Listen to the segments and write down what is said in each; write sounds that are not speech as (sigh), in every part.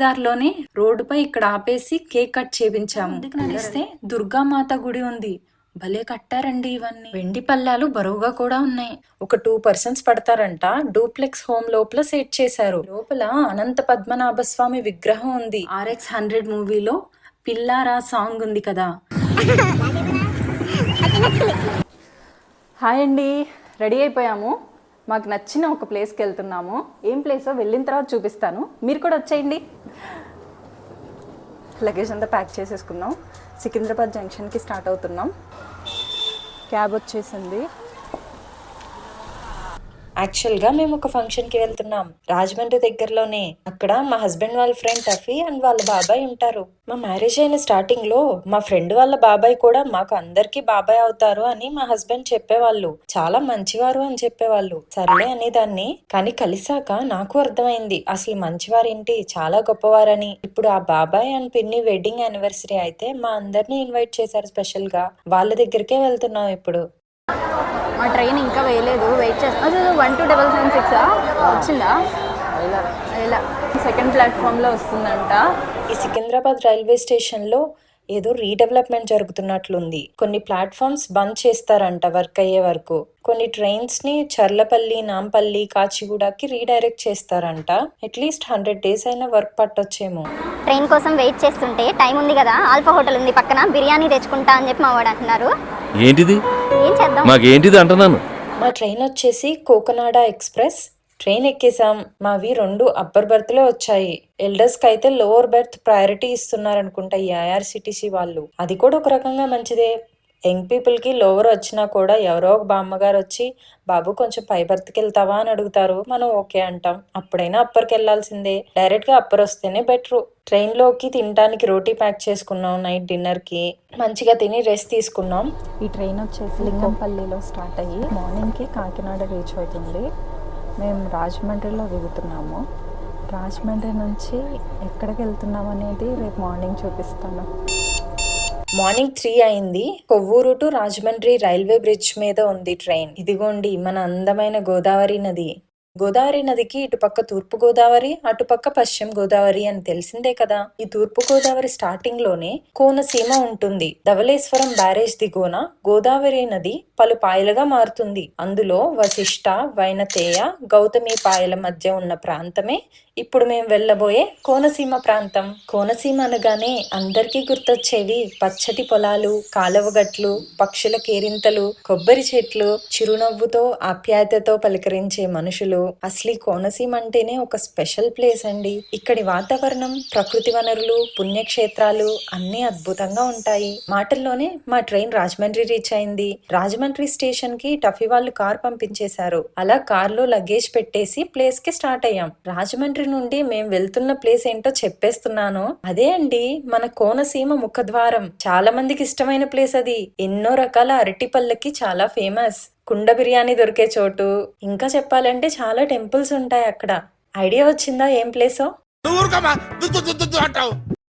దారిలోనే రోడ్డుపై ఇక్కడ ఆపేసి కేక్ కట్ చేపించాము. నడిస్తే దుర్గామాత గుడి ఉంది. భలే కట్టారండి ఇవన్నీ. వెండి పల్లాలు బరువుగా కూడా ఉన్నాయి. ఒక టూ పర్సన్స్ పడతారంట. డూప్లెక్స్ హోమ్ లోపల సెట్ చేశారు. లోపల అనంత పద్మనాభ స్వామి విగ్రహం ఉంది. ఆర్ఎక్స్ హండ్రెడ్ మూవీలో పిల్లారా సాంగ్ ఉంది కదా. (laughs) హాయ్ అండి. రెడీ అయిపోయాము. మాకు నచ్చిన ఒక ప్లేస్కి వెళ్తున్నాము. ఏం ప్లేసో వెళ్ళిన తర్వాత చూపిస్తాను. మీరు కూడా వచ్చేయండి. లగేజ్ అంతా ప్యాక్ చేసేసుకున్నాం. సికింద్రాబాద్ జంక్షన్కి స్టార్ట్ అవుతున్నాం. క్యాబ్ వచ్చేసింది. యాక్చువల్గా మేము ఒక ఫంక్షన్కి వెళ్తున్నాం. రాజమండ్రి దగ్గరలోనే. అక్కడ మా హస్బెండ్ వాళ్ళ ఫ్రెండ్ టఫీ అండ్ వాళ్ళ బాబాయ్ ఉంటారు. మా మ్యారేజ్ అయిన స్టార్టింగ్లో మా ఫ్రెండ్ వాళ్ళ బాబాయ్ కూడా మాకు అందరికీ బాబాయ్ అవుతారు అని మా హస్బెండ్ చెప్పేవాళ్ళు. చాలా మంచివారు అని చెప్పేవాళ్ళు. సర్లే అనేదాన్ని. కానీ కలిసాక నాకు అర్థమైంది. అసలు మంచివారేంటి? చాలా గొప్పవారని. ఇప్పుడు ఆ బాబాయ్ అండ్ పిన్ని వెడ్డింగ్ యానివర్సరీ అయితే మా అందరినీ ఇన్వైట్ చేశారు స్పెషల్గా వాళ్ళ దగ్గరికే వెళ్తున్నాం ఇప్పుడు. మా ట్రైన్ ఇంకా వేయలేదు. వెయిట్ చేస్తాం. అసలు one two double seven six వచ్చిందా? ఇలా సెకండ్ ప్లాట్ఫామ్లో వస్తుందంట. ఈ సికింద్రాబాద్ రైల్వే స్టేషన్లో ఏదో రీడెవలప్మెంట్ జరుగుతున్నట్లుంది. కొన్ని ప్లాట్ఫామ్స్ బంద్ చేస్తారంట వర్క్ అయ్యే వరకు. కొన్ని ట్రైన్స్ని చర్లపల్లి నాంపల్లి కాచిగూడకి రీడైరెక్ట్ చేస్తారంట. అట్లీస్ట్ హండ్రెడ్ డేస్ అయినా వర్క్ పట్టొచ్చేమో. ట్రైన్ కోసం వెయిట్ చేస్తుంటే టైం ఉంది కదా. ఆల్ఫా హోటల్ ఉంది పక్కన. బిర్యానీ తెచ్చుకుంటా అని చెప్పి మా వాడు అంటున్నారు. ఏంటిది? ఏం చేద్దాం? మాకేంటిది అంటున్నాను? మా ట్రైన్ వచ్చేసి కోకనాడ ఎక్స్ప్రెస్. ట్రైన్ ఎక్కేసాం. మావి రెండు అప్పర్ బెర్త్లే వచ్చాయి. ఎల్డర్స్కి అయితే లోవర్ బెర్త్ ప్రయారిటీ ఇస్తున్నారు అనుకుంటా ఈ ఐఆర్సిటిసి వాళ్ళు. అది కూడా ఒక రకంగా మంచిదే. యంగ్ పీపుల్కి లోవర్ వచ్చినా కూడా ఎవరో ఒక బామ్మగారు వచ్చి బాబు కొంచెం పై బర్త్కి వెళ్తావా? అని అడుగుతారు. మనం ఓకే అంటాం. అప్పుడైనా అప్పర్కి వెళ్ళాల్సిందే. డైరెక్ట్గా అప్పర్ వస్తేనే బెటరు. ట్రైన్లోకి తినడానికి రోటీ ప్యాక్ చేసుకున్నాం నైట్ డిన్నర్కి. మంచిగా తిని రెస్ట్ తీసుకున్నాం. ఈ ట్రైన్ వచ్చేసి లింగంపల్లిలో స్టార్ట్ అయ్యి మార్నింగ్కి కాకినాడ రీచ్ అవుతుంది. మేము రాజమండ్రిలో దిగుతున్నాము. రాజమండ్రి నుంచి ఎక్కడికి వెళ్తున్నాం అనేది రేపు మార్నింగ్ చూపిస్తాను. మార్నింగ్ త్రీ అయింది. Kovvur to Rajahmundry railway bridge మీద ఉంది ట్రైన్. ఇదిగోండి మన అందమైన గోదావరి నది. గోదావరి నదికి ఇటుపక్క తూర్పు గోదావరి అటుపక్క పశ్చిమ గోదావరి అని తెలిసిందే కదా. ఈ తూర్పు గోదావరి స్టార్టింగ్లోనే కోనసీమ ఉంటుంది. ధవళేశ్వరం బ్యారేజ్ దిగువన గోదావరి నది పలు పాయలుగా మారుతుంది. అందులో వశిష్ట వైనతేయ గౌతమి పాయల మధ్య ఉన్న ప్రాంతమే ఇప్పుడు మేము వెళ్ళబోయే కోనసీమ ప్రాంతం. కోనసీమ అనగానే అందరికీ గుర్తొచ్చేవి పచ్చటి పొలాలు కాలవగట్లు పక్షుల కేరింతలు కొబ్బరి చెట్లు చిరునవ్వుతో ఆప్యాయతతో పలకరించే మనుషులు. అసలు కోనసీమ అంటేనే ఒక స్పెషల్ ప్లేస్ అండి. ఇక్కడి వాతావరణం ప్రకృతి వనరులు పుణ్యక్షేత్రాలు అన్నీ అద్భుతంగా ఉంటాయి. మాటల్లోనే మా ట్రైన్ రాజమండ్రి రీచ్ అయింది. రాజమండ్రి స్టేషన్కి టఫీ వాళ్ళు కార్ పంపించేశారు. అలా కార్లో లగేజ్ పెట్టేసి ప్లేస్కి స్టార్ట్ అయ్యాం. రాజమండ్రి నుండి మేము వెళ్తున్న ప్లేస్ ఏంటో చెప్పేస్తున్నాను. అదే అండి మన కోనసీమ ముఖద్వారం. చాలా మందికి ఇష్టమైన ప్లేస్ అది. ఎన్నో రకాల అరటి పళ్ళకి చాలా ఫేమస్ కుండ బిర్యానీ దొరికే చోటు. ఇంకా చెప్పాలంటే చాలా టెంపుల్స్ ఉంటాయి అక్కడ. ఐడియా వచ్చిందా ఏం ప్లేసో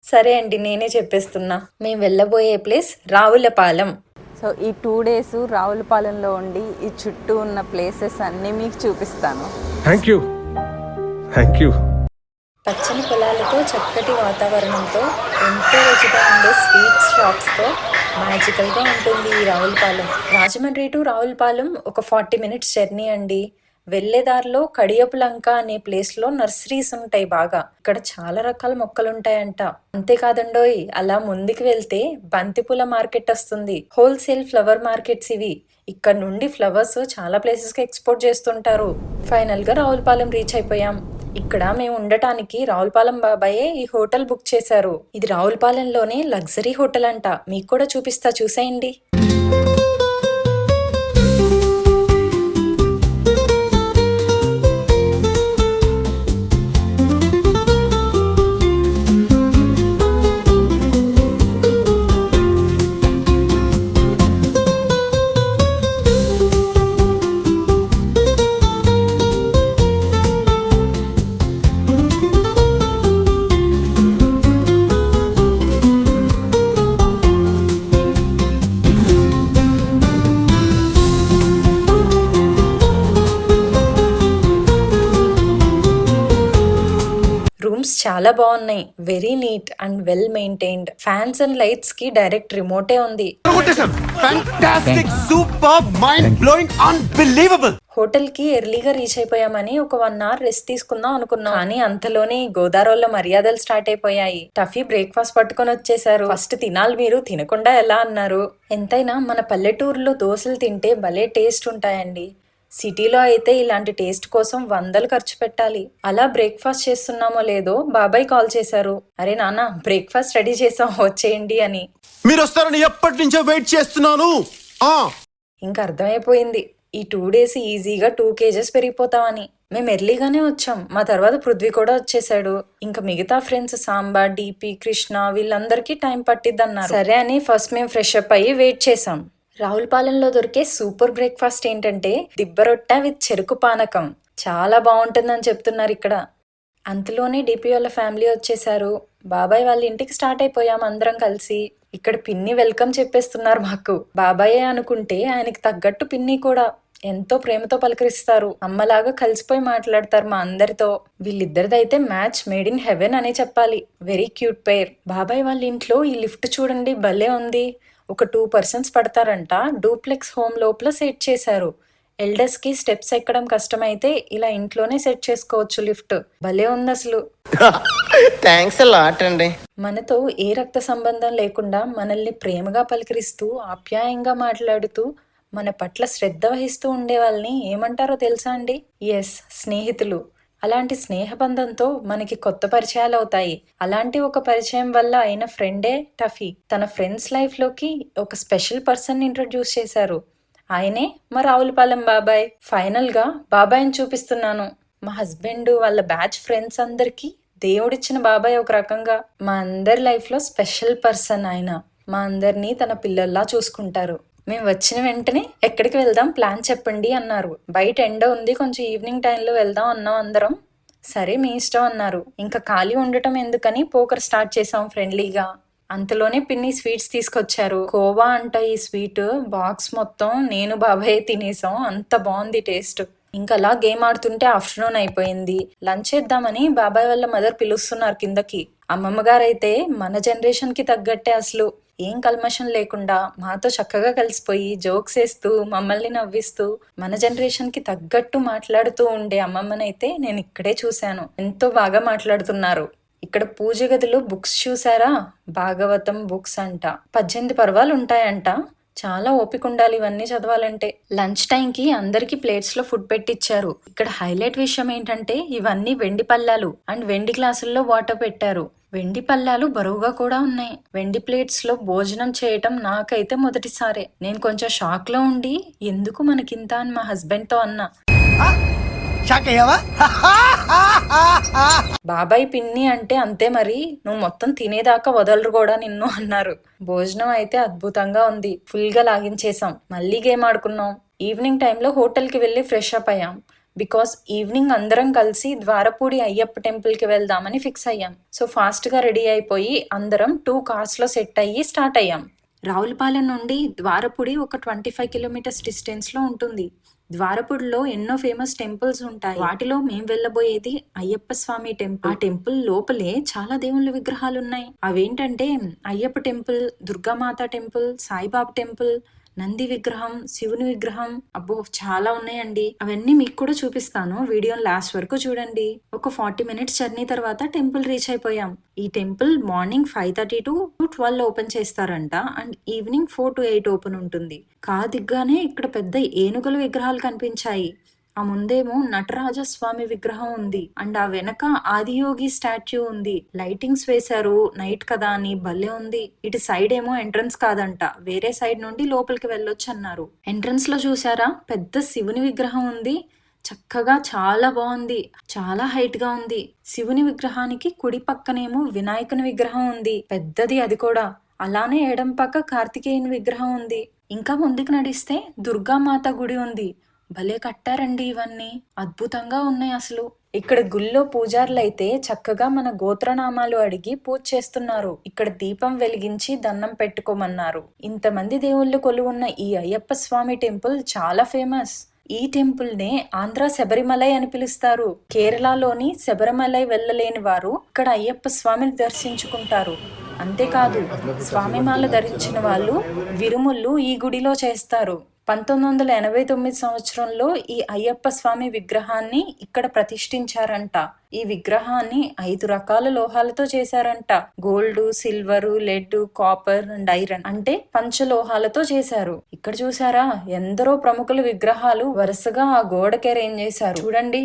సరే అండి నేనే చెప్పేస్తున్నా. మేము వెళ్ళబోయే ప్లేస్ రావులపాలెం. సో ఈ టూ డేస్ రావులపాలెంలో ఉండి ఈ చుట్టూ ఉన్న ప్లేసెస్ అన్నీ మీకు చూపిస్తాను. థ్యాంక్ యూ థ్యాంక్ యూ పచ్చని పొలాలతో చక్కటి వాతావరణంతో ఎంతో రుచిగా ఉండే స్వీట్స్ షాప్స్తో మ్యాజికల్గా ఉంటుంది ఈ రావులపాలెం రాజమండ్రి టు రావులపాలెం ఒక ఫార్టీ మినిట్స్ జర్నీ అండి. వెళ్ళే దారిలో కడియపులంక అనే ప్లేస్లో నర్సరీస్ ఉంటాయి బాగా. ఇక్కడ చాలా రకాల మొక్కలు ఉంటాయంట అంతేకాదండోయ్ అలా ముందుకు వెళ్తే బంతిపూల మార్కెట్ వస్తుంది. హోల్సేల్ ఫ్లవర్ మార్కెట్స్ ఇవి. ఇక్కడ నుండి ఫ్లవర్స్ చాలా ప్లేసెస్కి ఎక్స్పోర్ట్ చేస్తుంటారు. ఫైనల్గా రావులపాలెం రీచ్ అయిపోయాం. ఇక్కడ మేము ఉండటానికి రావులపాలెం బాబాయే ఈ హోటల్ బుక్ చేశారు. ఇది రావులపాలెంలోనే లగ్జరీ హోటల్ అంట. మీకు కూడా చూపిస్తా చూసేయండి. చాలా బాగున్నాయి. Very neat and well maintained fans and లైట్స్కి direct రిమోటే ఉంది. Fantastic, superb, mind blowing, unbelievable. హోటల్కి ఎర్లీగా రీచ్ అయిపోయామని ఒక వన్ అవర్ రెస్ట్ తీసుకుందాం అనుకున్నాం. కానీ అంతలోనే గోదావరిలో మర్యాదలు స్టార్ట్ అయిపోయాయి. టఫీ బ్రేక్ఫాస్ట్ పట్టుకొని వచ్చేసారు ఫస్ట్ తినాలి మీరు తినకుండా ఎలా అన్నారు. ఎంతైనా మన పల్లెటూరులో దోశలు తింటే భలే టేస్ట్ ఉంటాయండి. సిటీలో అయితే ఇలాంటి టేస్ట్ కోసం వందలు ఖర్చు పెట్టాలి. అలా బ్రేక్ఫాస్ట్ చేస్తున్నామో లేదో బాబాయ్ కాల్ చేశారు. అరే నాన్న బ్రేక్ఫాస్ట్ రెడీ చేసాం వచ్చేయండి అని. మీరు వస్తారని ఎప్పటి నుంచో వెయిట్ చేస్తున్నాను. ఇంకా అర్థమైపోయింది. ఈ టూ డేస్ ఈజీగా టూ కేజెస్ పెరిగిపోతామని. మేము ఎర్లీగానే వచ్చాం. మా తర్వాత పృథ్వీ కూడా వచ్చేసాడు ఇంకా మిగతా ఫ్రెండ్స్ సాంబా డిపి కృష్ణ వీళ్ళందరికీ టైం పట్టిద్దన్నారు. సరే అని ఫస్ట్ మేము ఫ్రెష్ అప్ అయ్యి వెయిట్ చేసాం రావులపాలెంలో దొరికే సూపర్ బ్రేక్ఫాస్ట్ ఏంటంటే దిబ్బరొట్ట విత్ చెరుకు పానకం. చాలా బాగుంటుందని చెప్తున్నారు ఇక్కడ. అంతలోనే డిపి వాళ్ళ ఫ్యామిలీ వచ్చేసారు బాబాయ్ వాళ్ళ ఇంటికి స్టార్ట్ అయిపోయాం అందరం కలిసి. ఇక్కడ పిన్ని వెల్కమ్ చెప్పేస్తున్నారు మాకు. బాబాయే అనుకుంటే ఆయనకి తగ్గట్టు పిన్ని కూడా. ఎంతో ప్రేమతో పలకరిస్తారు. అమ్మలాగా కలిసిపోయి మాట్లాడతారు మా అందరితో. వీళ్ళిద్దరిదైతే మ్యాచ్ మేడ్ ఇన్ హెవెన్ అనే చెప్పాలి. Very cute pair. బాబాయ్ వాళ్ళ ఇంట్లో ఈ లిఫ్ట్ చూడండి భలే ఉంది. ఒక టూ పర్సన్స్ పడతారంట. డూప్లెక్స్ హోమ్ లోపల సెట్ చేశారు. ఎల్డర్స్కి స్టెప్స్ ఎక్కడం కష్టమైతే ఇలా ఇంట్లోనే సెట్ చేసుకోవచ్చు లిఫ్ట్. భలే ఉంది అసలు. థ్యాంక్స్ లాట్ అండి. మనతో ఏ రక్త సంబంధం లేకుండా మనల్ని ప్రేమగా పలకరిస్తూ ఆప్యాయంగా మాట్లాడుతూ మన పట్ల శ్రద్ధ వహిస్తూ ఉండే వాళ్ళని ఏమంటారో తెలుసా అండి? ఎస్ స్నేహితులు. అలాంటి స్నేహబంధంతో మనకి కొత్త పరిచయాలు అవుతాయి అలాంటి ఒక పరిచయం వల్ల అయిన ఫ్రెండే టఫీ. తన ఫ్రెండ్స్ లైఫ్లోకి ఒక స్పెషల్ పర్సన్ ఇంట్రొడ్యూస్ చేశారు. ఆయనే మా రావులపాలెం బాబాయ్. ఫైనల్గా బాబాయ్ని చూపిస్తున్నాను. మా హస్బెండ్ వాళ్ళ బ్యాచ్ ఫ్రెండ్స్ అందరికీ దేవుడిచ్చిన బాబాయ్ ఒక రకంగా. మా అందరి లైఫ్లో స్పెషల్ పర్సన్ ఆయన. మా అందరినీ తన పిల్లల్లా చూసుకుంటారు. మేము వచ్చిన వెంటనే ఎక్కడికి వెళ్దాం ప్లాన్ చెప్పండి అన్నారు. బయట ఎండ ఉంది కొంచెం ఈవినింగ్ టైంలో వెళ్దాం అన్నాం అందరం. సరే మీ ఇష్టం అన్నారు. ఇంకా ఖాళీ ఉండటం ఎందుకని పోకర్ స్టార్ట్ చేసాం ఫ్రెండ్లీగా. అంతలోనే పిన్ని స్వీట్స్ తీసుకొచ్చారు. కోవా అంట ఈ స్వీట్. బాక్స్ మొత్తం నేను బాబాయ్ తినేసాం అంత బాగుంది టేస్ట్. ఇంకా అలా గేమ్ ఆడుతుంటే ఆఫ్టర్నూన్ అయిపోయింది. లంచ్ చేద్దామని బాబాయ్ వాళ్ళ మదర్ పిలుస్తున్నారు కిందకి. అమ్మమ్మ గారైతే మన జనరేషన్కి తగ్గట్టే అసలు. ఏం కల్మషం లేకుండా మాతో చక్కగా కలిసిపోయి జోక్స్ వేస్తూ మమ్మల్ని నవ్విస్తూ మన జనరేషన్కి తగ్గట్టు మాట్లాడుతూ ఉండే అమ్మమ్మనైతే నేను ఇక్కడే చూశాను. ఎంతో బాగా మాట్లాడుతున్నారు. ఇక్కడ పూజ గదిలో బుక్స్ చూసారా భాగవతం బుక్స్ అంట. పద్దెనిమిది పర్వాలు ఉంటాయంట. చాలా ఓపిక ఉండాలి ఇవన్నీ చదవాలంటే. లంచ్ టైంకి అందరికీ ప్లేట్స్లో ఫుడ్ పెట్టిచ్చారు. ఇక్కడ హైలైట్ విషయం ఏంటంటే ఇవన్నీ వెండి పళ్ళాలు అండ్ వెండి గ్లాసుల్లో వాటర్ పెట్టారు. వెండి పళ్ళాలు బరువుగా కూడా ఉన్నాయి. వెండి ప్లేట్స్లో భోజనం చేయటం నాకైతే మొదటిసారే. నేను కొంచెం షాక్లో ఉండి ఎందుకు మనకింత? అని మా హస్బెండ్తో అన్నా. షాక్ అయ్యావా? (laughs) బాబాయ్ పిన్ని అంటే అంతే మరి. నువ్వు మొత్తం తినేదాకా వదలరు కూడా నిన్ను అన్నారు. భోజనం అయితే అద్భుతంగా ఉంది. ఫుల్గా లాగించేసాం మళ్ళీ గేమ్ ఆడుకున్నాం. ఈవినింగ్ టైంలో హోటల్కి వెళ్ళి ఫ్రెష్ అప్ అయ్యాం. బికాస్ ఈవినింగ్ అందరం కలిసి ద్వారపూడి అయ్యప్ప టెంపుల్కి వెళ్దామని ఫిక్స్ అయ్యాం. సో ఫాస్ట్గా రెడీ అయిపోయి అందరం టూ కార్స్లో సెట్ అయ్యి స్టార్ట్ అయ్యాం. రావులపాలెం నుండి ద్వారపూడి ఒక ట్వంటీ ఫైవ్ కిలోమీటర్స్ డిస్టెన్స్లో ఉంటుంది. ద్వారపూడిలో ఎన్నో ఫేమస్ టెంపుల్స్ ఉంటాయి. వాటిలో మేము వెళ్ళబోయేది అయ్యప్ప స్వామి టెంపుల్ ఆ టెంపుల్ లోపలే చాలా దేవుళ్ళ విగ్రహాలు ఉన్నాయి అవేంటంటే Ayyappa temple Durgamata temple Saibaba temple Nandi విగ్రహం శివుని విగ్రహం. అబ్బో చాలా ఉన్నాయండి. అవన్నీ మీకు కూడా చూపిస్తాను. వీడియో లాస్ట్ వరకు చూడండి. ఒక ఫార్టీ మినిట్స్ జర్నీ తర్వాత టెంపుల్ రీచ్ అయిపోయాం. ఈ temple morning five thirty to twelve open చేస్తారంట. And evening four to eight open ఉంటుంది. కాదిగ్గానే ఇక్కడ పెద్ద ఏనుగుల విగ్రహాలు కనిపించాయి. ఆ ముందేమో నటరాజ స్వామి విగ్రహం ఉంది. అండ్ ఆ వెనక ఆదియోగి స్టాచ్యూ ఉంది. లైటింగ్స్ వేశారు. నైట్ కదా అని భలే ఉంది. ఇటు సైడ్ ఏమో ఎంట్రన్స్ కాదంట. వేరే సైడ్ నుండి లోపలికి వెళ్ళొచ్చు అన్నారు. ఎంట్రన్స్లో చూసారా పెద్ద శివుని విగ్రహం ఉంది. చక్కగా చాలా బాగుంది. చాలా హైట్గా ఉంది. శివుని విగ్రహానికి కుడి పక్కనేమో వినాయకుని విగ్రహం ఉంది. పెద్దది అది కూడా. అలానే ఎడం పక్క కార్తికేయుని విగ్రహం ఉంది. ఇంకా ముందుకు నడిస్తే దుర్గామాత గుడి ఉంది. భలే కట్టారండి ఇవన్నీ. అద్భుతంగా ఉన్నాయి అసలు. ఇక్కడ గుళ్ళో పూజారులు అయితే చక్కగా మన గోత్రనామాలు అడిగి పూజ చేస్తున్నారు. ఇక్కడ దీపం వెలిగించి దండం పెట్టుకోమన్నారు. ఇంతమంది దేవుళ్ళు కొలువున్న ఈ అయ్యప్ప స్వామి టెంపుల్ చాలా ఫేమస్. ఈ టెంపుల్ నే ఆంధ్ర శబరిమలై అని పిలుస్తారు. కేరళలోని శబరిమలై వెళ్ళలేని వారు ఇక్కడ అయ్యప్ప స్వామిని దర్శించుకుంటారు. అంతేకాదు స్వామిమాల ధరించిన వాళ్ళు విరుముళ్ళు ఈ గుడిలో చేస్తారు. పంతొమ్మిది వందల ఎనభై తొమ్మిది సంవత్సరంలో ఈ అయ్యప్ప స్వామి విగ్రహాన్ని ఇక్కడ ప్రతిష్ఠించారంట. ఈ విగ్రహాన్ని ఐదు రకాల లోహాలతో చేశారంట. Gold silver lead copper and iron అంటే పంచలోహాలతో చేశారు. ఇక్కడ చూసారా ఎందరో ప్రముఖుల విగ్రహాలు వరుసగా ఆ గోడకి అరేంజ్ చేశారు? చూడండి.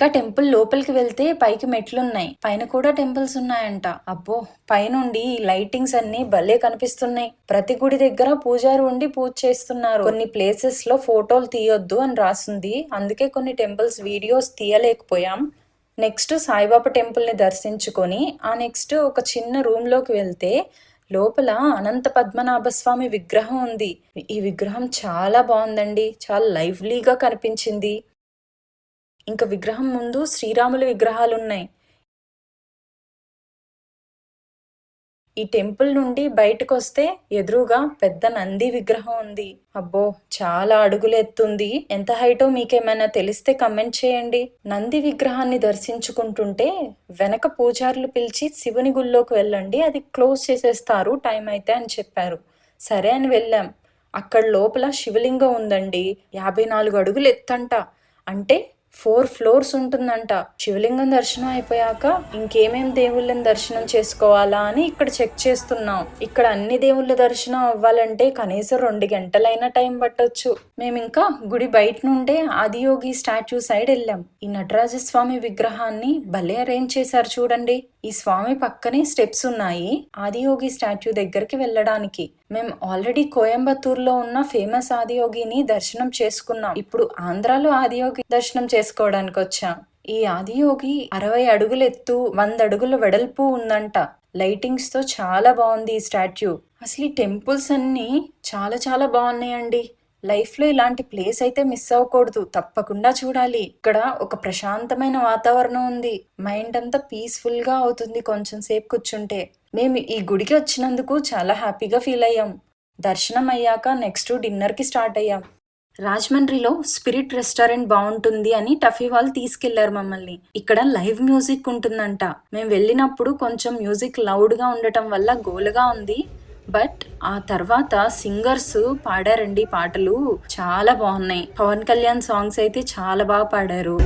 ఇంకా టెంపుల్ లోపలికి వెళ్తే పైకి మెట్లున్నాయి. పైన కూడా టెంపుల్స్ ఉన్నాయంట. అబ్బో పైనుండి ఈ లైటింగ్స్ అన్ని భలే కనిపిస్తున్నాయి. ప్రతి గుడి దగ్గర పూజారి ఉండి పూజ చేస్తున్నారు. కొన్ని ప్లేసెస్లో ఫోటోలు తీయొద్దు అని రాసింది. అందుకే కొన్ని టెంపుల్స్ వీడియోస్ తీయలేకపోయాం. నెక్స్ట్ సాయిబాబా టెంపుల్ని దర్శించుకొని ఆ నెక్స్ట్ ఒక చిన్న రూమ్లోకి వెళ్తే లోపల అనంత పద్మనాభ స్వామి విగ్రహం ఉంది. ఈ విగ్రహం చాలా బాగుందండి. చాలా లైవ్లీగా కనిపించింది. ఇంకా విగ్రహం ముందు శ్రీరాముల విగ్రహాలు ఉన్నాయి ఈ టెంపుల్ నుండి బయటకు వస్తే ఎదురుగా పెద్ద నంది విగ్రహం ఉంది. అబ్బో చాలా అడుగులు ఎత్తుంది ఎంత హైటో మీకేమైనా తెలిస్తే కమెంట్ చేయండి. నంది విగ్రహాన్ని దర్శించుకుంటుంటే వెనక పూజారులు పిలిచి శివుని గుళ్ళోకి వెళ్ళండి అది క్లోజ్ చేసేస్తారు టైం అయితే అని చెప్పారు. సరే అని వెళ్ళాం. అక్కడ లోపల శివలింగం ఉందండి. యాభై నాలుగు అడుగులు ఎత్తంట అంటే ఫోర్ ఫ్లోర్స్ ఉంటుందంట. శివలింగం దర్శనం అయిపోయాక ఇంకేమేం దేవుళ్ళని దర్శనం చేసుకోవాలా అని ఇక్కడ చెక్ చేస్తున్నాం. ఇక్కడ అన్ని దేవుళ్ళ దర్శనం అవ్వాలంటే కనీసం రెండు గంటలైనా టైం పట్టొచ్చు. మేము ఇంకా గుడి బయట నుండే ఆదియోగి స్టాచ్యూ సైడ్ వెళ్ళాం. ఈ నటరాజ స్వామి విగ్రహాన్ని భలే అరేంజ్ చేశారు చూడండి. ఈ స్వామి పక్కనే స్టెప్స్ ఉన్నాయి. ఆదియోగి స్టాట్యూ దగ్గరికి వెళ్ళడానికి. మేము ఆల్రెడీ కోయంబత్తూర్లో ఉన్న ఫేమస్ ఆదియోగిని దర్శనం చేసుకున్నాం. ఇప్పుడు ఆంధ్రాలో ఆదియోగి దర్శనం చేసుకోవడానికి వచ్చాం. ఈ ఆదియోగి అరవై అడుగులు ఎత్తు వంద అడుగుల వెడల్పు ఉందంట. లైటింగ్స్తో చాలా బాగుంది ఈ స్టాట్యూ. అసలు ఈ టెంపుల్స్ అన్ని చాలా చాలా బాగున్నాయండి. లైఫ్లో ఇలాంటి ప్లేస్ అయితే మిస్ అవ్వకూడదు. తప్పకుండా చూడాలి. ఇక్కడ ఒక ప్రశాంతమైన వాతావరణం ఉంది. మైండ్ అంతా పీస్ఫుల్గా అవుతుంది కొంచెం సేపు కూర్చుంటే. మేము ఈ గుడికి వచ్చినందుకు చాలా హ్యాపీగా ఫీల్ అయ్యాం. దర్శనం అయ్యాక నెక్స్ట్ డిన్నర్కి స్టార్ట్ అయ్యాం. రాజమండ్రిలో స్పిరిట్ రెస్టారెంట్ బాగుంటుంది అని టఫీ వాళ్ళు తీసుకెళ్ళారు మమ్మల్ని. ఇక్కడ లైవ్ మ్యూజిక్ ఉంటుందంట. మేము వెళ్ళినప్పుడు కొంచెం మ్యూజిక్ లౌడ్గా ఉండటం వల్ల గోలుగా ఉంది. బట్ ఆ తర్వాత సింగర్స్ పాడారండి పాటలు. చాలా బాగున్నాయి. పవన్ కళ్యాణ్ సాంగ్స్ అయితే చాలా బాగా పాడారు.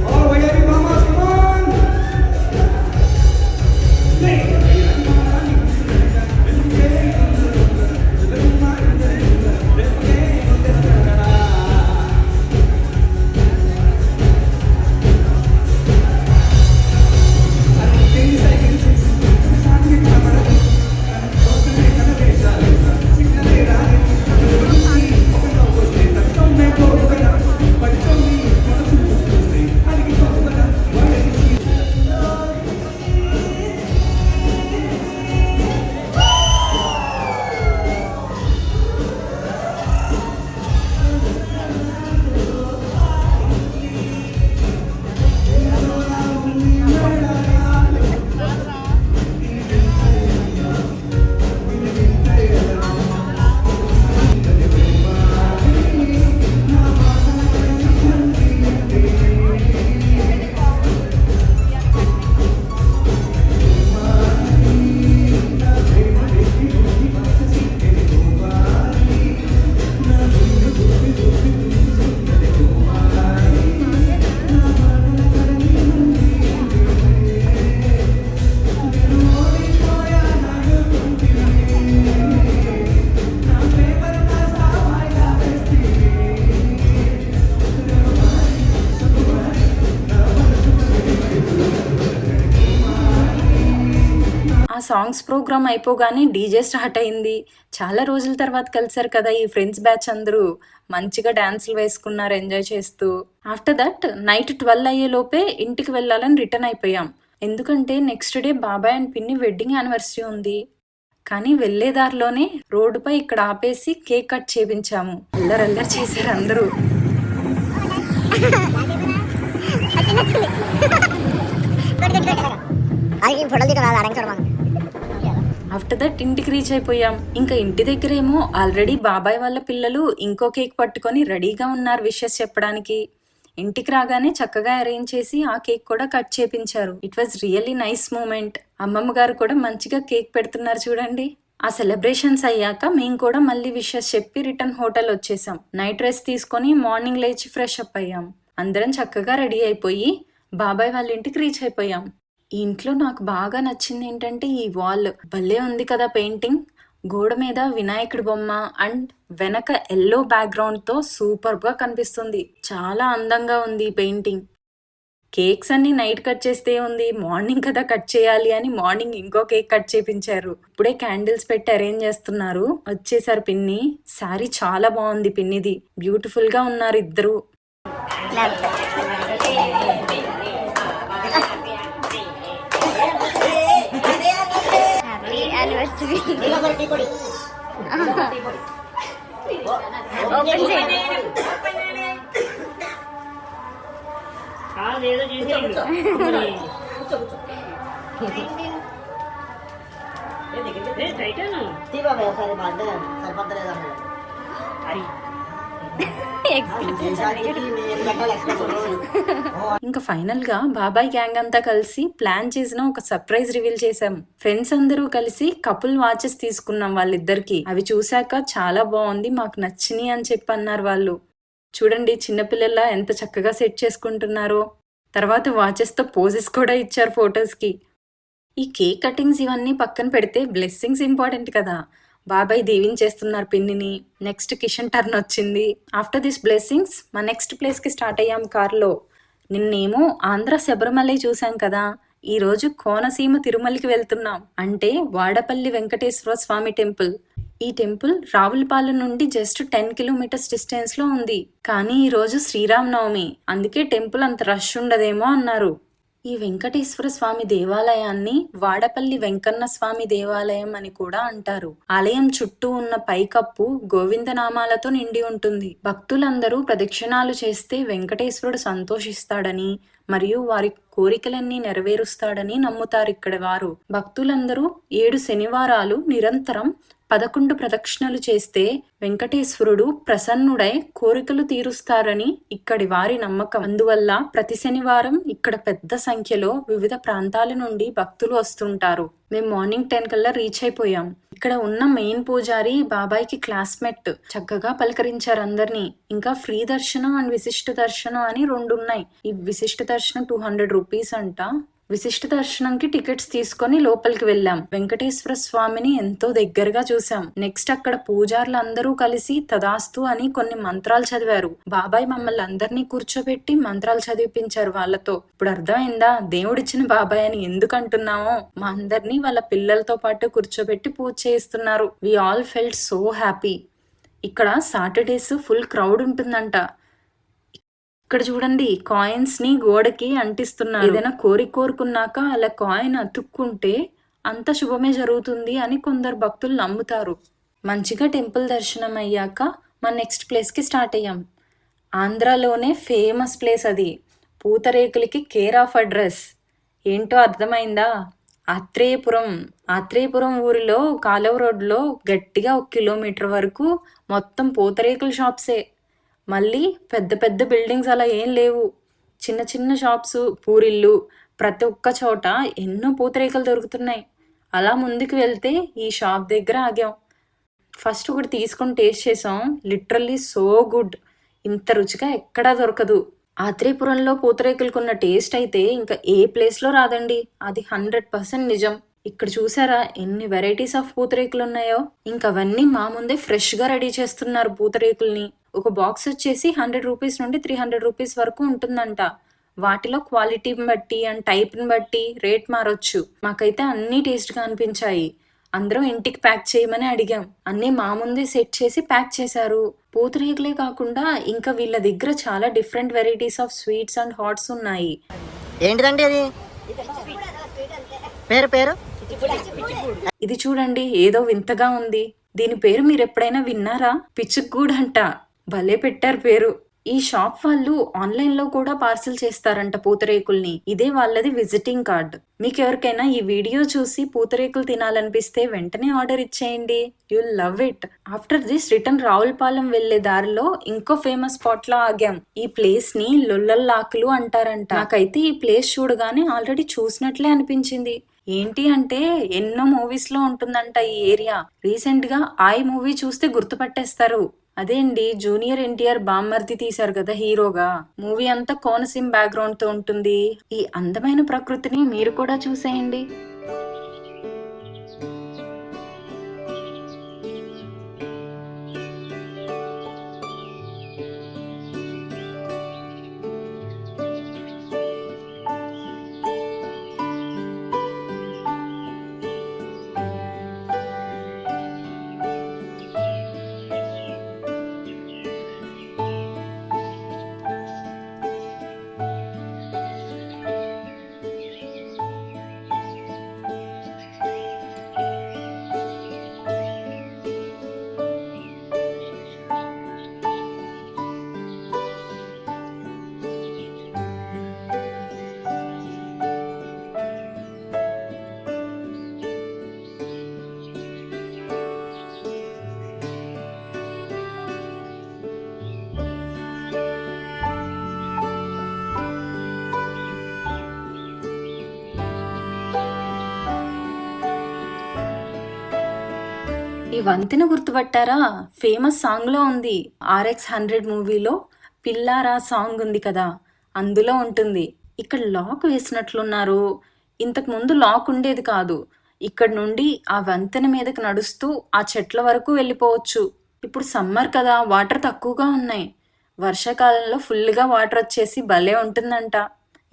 సాంగ్స్ ప్రోగ్రామ్ అయిపోగానే డీజే స్టార్ట్ అయింది. చాలా రోజుల తర్వాత కలిసారు కదా ఈ ఫ్రెండ్స్ బ్యాచ్ అందరూ. మంచిగా డాన్సులు వేసుకున్నారు ఎంజాయ్ చేస్తూ. ఆఫ్టర్ దట్ నైట్ ట్వెల్వ్ అయ్యే లోపే ఇంటికి వెళ్ళాలని రిటర్న్ అయిపోయాం. ఎందుకంటే నెక్స్ట్ డే బాబాయ్ అండ్ పిన్ని వెడ్డింగ్ యానివర్సరీ ఉంది. కానీ వెళ్ళే దారిలోనే రోడ్డుపై ఇక్కడ ఆపేసి కేక్ కట్ చేపించాము. అల్లరల్లరి చేశారు అందరూ. (laughs) ఆఫ్టర్ దట్ ఇంటికి రీచ్ అయిపోయాం. ఇంకా ఇంటి దగ్గరేమో ఆల్రెడీ బాబాయ్ వాళ్ళ పిల్లలు ఇంకో కేక్ పట్టుకొని రెడీగా ఉన్నారు విషెస్ చెప్పడానికి. ఇంటికి రాగానే చక్కగా అరేంజ్ చేసి ఆ కేక్ కూడా కట్ చేపించారు. It was really nice moment అమ్మమ్మ గారు కూడా మంచిగా కేక్ పెడుతున్నారు చూడండి. ఆ సెలబ్రేషన్స్ అయ్యాక మేము కూడా మళ్ళీ విషెస్ చెప్పి రిటర్న్ హోటల్ వచ్చేసాం. నైట్ రెస్ట్ తీసుకొని మార్నింగ్ లేచి ఫ్రెష్ అప్ అయ్యాం. అందరం చక్కగా రెడీ అయిపోయి బాబాయ్ వాళ్ళ ఇంటికి రీచ్ అయిపోయాం. ఈ ఇంట్లో నాకు బాగా నచ్చింది ఏంటంటే ఈ వాల్. భలే ఉంది కదా పెయింటింగ్. గోడ మీద వినాయకుడి బొమ్మ అండ్ వెనక ఎల్లో బ్యాక్గ్రౌండ్తో సూపర్గా కనిపిస్తుంది. చాలా అందంగా ఉంది ఈ పెయింటింగ్. కేక్స్ అన్ని నైట్ కట్ చేస్తే ఉంది. మార్నింగ్ కదా కట్ చేయాలి అని మార్నింగ్ ఇంకో కేక్ కట్ చేపించారు. ఇప్పుడే క్యాండిల్స్ పెట్టి అరేంజ్ చేస్తున్నారు. వచ్చేసారు పిన్ని. శారీ చాలా బాగుంది పిన్నిది. బ్యూటిఫుల్గా ఉన్నారు ఇద్దరు. యానివర్సరీ ఓపెన్ చేయండి ఇంకా ఫైనల్గా బాబాయ్ గ్యాంగ్ అంతా కలిసి ప్లాన్ చేసిన ఒక సర్ప్రైజ్ రివీల్ చేశాం. ఫ్రెండ్స్ అందరూ కలిసి కపుల్ వాచెస్ తీసుకున్నాం వాళ్ళిద్దరికి. అవి చూశాక చాలా బాగుంది మాకు నచ్చినాయి అని చెప్పి అన్నారు వాళ్ళు. చూడండి చిన్నపిల్లల్లా ఎంత చక్కగా సెట్ చేసుకుంటున్నారో. తర్వాత వాచెస్తో పోజెస్ కూడా ఇచ్చారు ఫొటోస్కి. ఈ కేక్ కటింగ్స్ ఇవన్నీ పక్కన పెడితే బ్లెస్సింగ్స్ ఇంపార్టెంట్ కదా. బాబాయ్ దీవించేస్తున్నారు పిన్నిని. నెక్స్ట్ కిషన్ టర్న్ వచ్చింది. ఆఫ్టర్ దిస్ బ్లెస్సింగ్స్ మా నెక్స్ట్ ప్లేస్కి స్టార్ట్ అయ్యాం కార్లో. నిన్నేమో ఆంధ్ర శబరిమలై చూసాం కదా. ఈరోజు కోనసీమ తిరుమలకి వెళ్తున్నాం. అంటే వాడపల్లి వెంకటేశ్వర స్వామి టెంపుల్. ఈ టెంపుల్ రావులపాలెం నుండి జస్ట్ టెన్ కిలోమీటర్స్ డిస్టెన్స్లో ఉంది. కానీ ఈరోజు శ్రీరామనవమి. అందుకే టెంపుల్ అంత రష్ ఉండదేమో అన్నారు. ఈ వెంకటేశ్వర స్వామి దేవాలయాన్ని వాడపల్లి వెంకన్న స్వామి దేవాలయం అని కూడా అంటారు. ఆలయం చుట్టూ ఉన్న పైకప్పు గోవిందనామాలతో నిండి ఉంటుంది. భక్తులందరూ ప్రదక్షిణాలు చేస్తే వెంకటేశ్వరుడు సంతోషిస్తాడని మరియు వారి కోరికలన్నీ నెరవేరుస్తాడని నమ్ముతారు ఇక్కడ వారు. భక్తులందరూ ఏడు శనివారాలు నిరంతరం పదకొండు ప్రదక్షిణలు చేస్తే వెంకటేశ్వరుడు ప్రసన్నుడై కోరికలు తీరుస్తారని ఇక్కడి వారి నమ్మకం. అందువల్ల ప్రతి శనివారం ఇక్కడ పెద్ద సంఖ్యలో వివిధ ప్రాంతాల నుండి భక్తులు వస్తుంటారు. మేము మార్నింగ్ టెన్ కల్లా రీచ్ అయిపోయాం. ఇక్కడ ఉన్న మెయిన్ పూజారి బాబాయ్కి క్లాస్మేట్ చక్కగా పలకరించారు అందరినీ. ఇంకా ఫ్రీ దర్శనం అండ్ విశిష్ట దర్శనం అని రెండు ఉన్నాయి ఈ విశిష్ట దర్శనం టూ హండ్రెడ్ రూపీస్ అంట. విశిష్ట దర్శనంకి టికెట్స్ తీసుకొని లోపలికి వెళ్ళాం. వెంకటేశ్వర స్వామిని ఎంతో దగ్గరగా చూసాం నెక్స్ట్ అక్కడ పూజారులు అందరూ కలిసి తదాస్తు అని కొన్ని మంత్రాలు చదివారు. బాబాయ్ మమ్మల్ని అందరినీ కూర్చోబెట్టి మంత్రాలు చదివిపించారు వాళ్ళతో. ఇప్పుడు అర్థమైందా? దేవుడిచ్చిన బాబాయ్ అని ఎందుకు అంటున్నామో మా అందరినీ వాళ్ళ పిల్లలతో పాటు కూర్చోబెట్టి పూజ చేయిస్తున్నారు. We all felt so happy ఇక్కడ సాటర్డేస్ ఫుల్ క్రౌడ్ ఉంటుందంట. ఇక్కడ చూడండి కాయిన్స్ని గోడకి అంటిస్తున్నారు. ఏదైనా కోరి కోరుకున్నాక అలా కాయిన్ అతుక్కుంటే అంత శుభమే జరుగుతుంది అని కొందరు భక్తులు నమ్ముతారు. మంచిగా టెంపుల్ దర్శనం అయ్యాక మా నెక్స్ట్ ప్లేస్కి స్టార్ట్ అయ్యాం. ఆంధ్రాలోనే ఫేమస్ ప్లేస్ అది. పూతరేకులకి కేర్ ఆఫ్ అడ్రస్ ఏంటో అర్థమైందా? ఆత్రేయపురం. ఆత్రేయపురం ఊరిలో కాలువ రోడ్లో గట్టిగా ఒక కిలోమీటర్ వరకు మొత్తం పూతరేకుల షాప్సే మళ్ళీ పెద్ద పెద్ద బిల్డింగ్స్ అలా ఏం లేవు. చిన్న చిన్న షాప్స్ పూరిళ్ళు ప్రతి ఒక్క చోట ఎన్నో పూతరేకలు దొరుకుతున్నాయి. అలా ముందుకు వెళ్తే ఈ షాప్ దగ్గర ఆగాం. ఫస్ట్ ఒకటి తీసుకొని టేస్ట్ చేసాం. Literally so good. ఇంత రుచిగా ఎక్కడా దొరకదు. ఆత్రేయపురంలో పూతరేకులకున్న టేస్ట్ అయితే ఇంకా ఏ ప్లేస్లో రాదండి. అది హండ్రెడ్ పర్సెంట్ నిజం. ఇక్కడ చూసారా ఎన్ని వెరైటీస్ ఆఫ్ పూతరేకులు ఉన్నాయో. ఇంకా అవన్నీ మా ముందే ఫ్రెష్గా రెడీ చేస్తున్నారు పూతరేకుల్ని. ఒక బాక్స్ వచ్చేసి హండ్రెడ్ రూపీస్ నుండి త్రీ హండ్రెడ్ రూపీస్ వరకు ఉంటుందంట. వాటిలో క్వాలిటీని బట్టి అండ్ టైప్ని బట్టి రేట్ మారొచ్చు. మాకైతే అన్నీ టేస్ట్గా అనిపించాయి. అందరం ఇంటికి ప్యాక్ చేయమని అడిగాం. అన్నీ మా ముందే సెట్ చేసి ప్యాక్ చేశారు. పూతరేకులే కాకుండా ఇంకా వీళ్ళ దగ్గర చాలా different varieties of sweets and hots ఉన్నాయి. ఏంటిదండి అది? పేరు పేరు? ఇది చూడండి ఏదో వింతగా ఉంది. దీని పేరు మీరు ఎప్పుడైనా విన్నారా? పిచ్చుగూడ్ అంట భలే పెట్టారు పేరు. ఈ షాప్ వాళ్ళు ఆన్లైన్లో కూడా పార్సిల్ చేస్తారంట పూతరేకుల్ని. ఇదే వాళ్ళది విజిటింగ్ కార్డ్. మీకు ఎవరికైనా ఈ వీడియో చూసి పూతరేకులు తినాలనిపిస్తే వెంటనే ఆర్డర్ ఇచ్చేయండి. You love it. After this return Ravulapalem వెళ్ళే దారిలో ఇంకో ఫేమస్ స్పాట్లో ఆగాం. ఈ ప్లేస్ని లొల్లల్లాకులు అంటారంట. నాకైతే ఈ ప్లేస్ చూడగానే ఆల్రెడీ చూసినట్లే అనిపించింది. ఏంటి అంటే ఎన్నో మూవీస్లో ఉంటుందంట ఈ ఏరియా. రీసెంట్గా ఐ మూవీ చూస్తే గుర్తుపట్టేస్తారు. అదే అండి జూనియర్ ఎన్టీఆర్ బామ్మర్ది తీశారు కదా హీరోగా. మూవీ అంతా కోనసీమ బ్యాక్గ్రౌండ్తో ఉంటుంది. ఈ అందమైన ప్రకృతిని మీరు కూడా చూసేయండి. ఈ వంతెన గుర్తుపట్టారా? ఫేమస్ సాంగ్లో ఉంది. ఆర్ఎక్స్ హండ్రెడ్ మూవీలో పిల్లారా సాంగ్ ఉంది కదా అందులో ఉంటుంది. ఇక్కడ లాక్ వేసినట్లున్నారు. ఇంతకు ముందు లాక్ ఉండేది కాదు. ఇక్కడ నుండి ఆ వంతెన మీదకి నడుస్తూ ఆ చెట్ల వరకు వెళ్ళిపోవచ్చు. ఇప్పుడు సమ్మర్ కదా వాటర్ తక్కువగా ఉన్నాయి. వర్షాకాలంలో ఫుల్గా వాటర్ వచ్చేసి భలే ఉంటుందంట.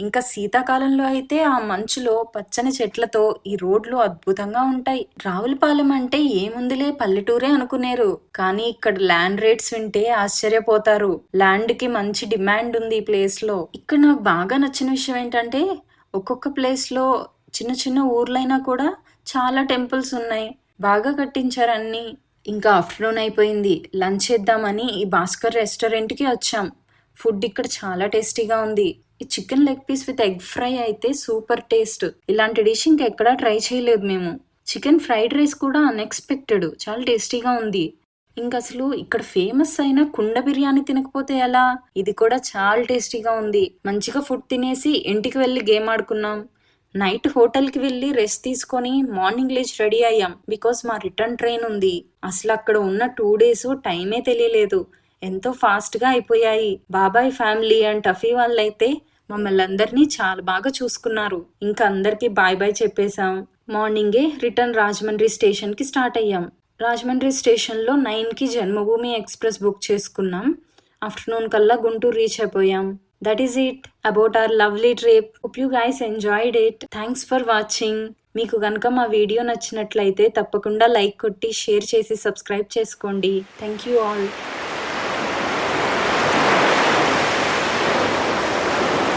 ఇంకా శీతాకాలంలో అయితే ఆ మంచులో పచ్చని చెట్లతో ఈ రోడ్లు అద్భుతంగా ఉంటాయి. రావులపాలెం అంటే ఏముందిలే పల్లెటూరే అనుకునేరు. కానీ ఇక్కడ ల్యాండ్ రేట్స్ వింటే ఆశ్చర్యపోతారు. ల్యాండ్కి మంచి డిమాండ్ ఉంది ఈ ప్లేస్లో ఇక్కడ నాకు బాగా నచ్చిన విషయం ఏంటంటే ఒక్కొక్క ప్లేస్లో చిన్న చిన్న ఊర్లైనా కూడా చాలా టెంపుల్స్ ఉన్నాయి. బాగా కట్టించారు అన్ని. ఇంకా ఆఫ్టర్నూన్ అయిపోయింది. లంచ్ చేద్దామని ఈ భాస్కర్ రెస్టారెంట్కి వచ్చాం. ఫుడ్ ఇక్కడ చాలా టేస్టీగా ఉంది. ఈ chicken leg piece with egg fry అయితే సూపర్ టేస్ట్. ఇలాంటి డిష్ ఇంకెక్కడా ట్రై చేయలేదు మేము. చికెన్ ఫ్రైడ్ రైస్ కూడా అన్ఎక్స్పెక్టెడ్ చాలా టేస్టీగా ఉంది. ఇంకా అసలు ఇక్కడ ఫేమస్ అయిన కుండ బిర్యానీ తినకపోతే ఎలా? ఇది కూడా చాలా టేస్టీగా ఉంది. మంచిగా ఫుడ్ తినేసి ఇంటికి వెళ్ళి గేమ్ ఆడుకున్నాం. నైట్ హోటల్కి వెళ్ళి రెస్ట్ తీసుకొని మార్నింగ్ లేచి రెడీ అయ్యాం. బికాస్ మా రిటర్న్ ట్రైన్ ఉంది. అసలు అక్కడ ఉన్న టూ డేస్ టైమే తెలియలేదు. ఎంతో ఫాస్ట్గా అయిపోయాయి. బాబాయ్ ఫ్యామిలీ అండ్ టఫీ వాళ్ళైతే మమ్మల్ని అందరినీ చాలా బాగా చూసుకున్నారు. ఇంకా అందరికీ బాయ్ బాయ్ చెప్పేశాం. మార్నింగే రిటర్న్ రాజమండ్రి స్టేషన్కి స్టార్ట్ అయ్యాం. రాజమండ్రి స్టేషన్లో నైన్కి జన్మభూమి ఎక్స్ప్రెస్ బుక్ చేసుకున్నాం. ఆఫ్టర్నూన్ కల్లా గుంటూరు రీచ్ అయిపోయాం. That is it about our lovely trip hope you guys enjoyed it thanks for watching మీకు కనుక మా వీడియో నచ్చినట్లయితే తప్పకుండా లైక్ కొట్టి షేర్ చేసి సబ్స్క్రైబ్ చేసుకోండి. Thank you all